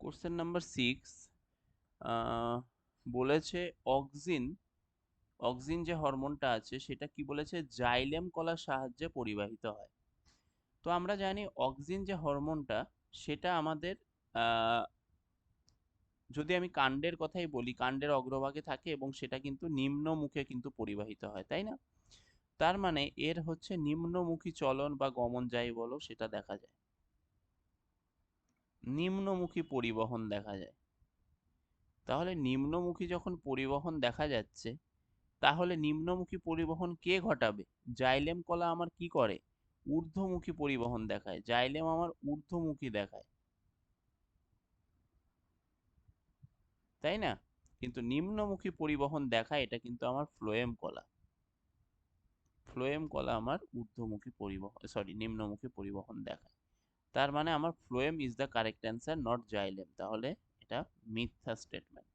Question number six বলেছে auxin auxin যে হরমোনটা আছে সেটা কি বলেছে? জাইলেম কলার সাহায্যে পরিবাহিত হয়। তো আমরা জানি অক্সিন যে হরমোনটা সেটা আমাদের যদি আমি কাণ্ডের কথাই বলি, কাণ্ডের অগ্রভাগে থাকে এবং সেটা কিন্তু নিম্ন মুখে কিন্তু পরিবাহিত হয়, তাই না? তার মানে এর হচ্ছে নিম্নমুখী চলন বা গমন যাই বলো সেটা দেখা যায়। নিম্নমুখী পরিবহন দেখা যায়। তাহলে নিম্নমুখী যখন পরিবহন দেখা যাচ্ছে, তাহলে নিম্নমুখী পরিবহন কে ঘটাবে? জাইলেম কলা আমার কি করে? ঊর্ধ্বমুখী পরিবহন দেখায়। জাইলেম আমার ঊর্ধ্বমুখী দেখায়। তাই না? কিন্তু নিম্নমুখী পরিবহন দেখায়, এটা কিন্তু আমার ফ্লোয়েম কলা। ফ্লোয়েম কলা আমার ঊর্ধ্বমুখী পরিবহন সরি নিম্নমুখী পরিবহন দেখায়। তার মানে আমার phloem is the correct answer not xylem তাহলে এটা মিথ্যা স্টেটমেন্ট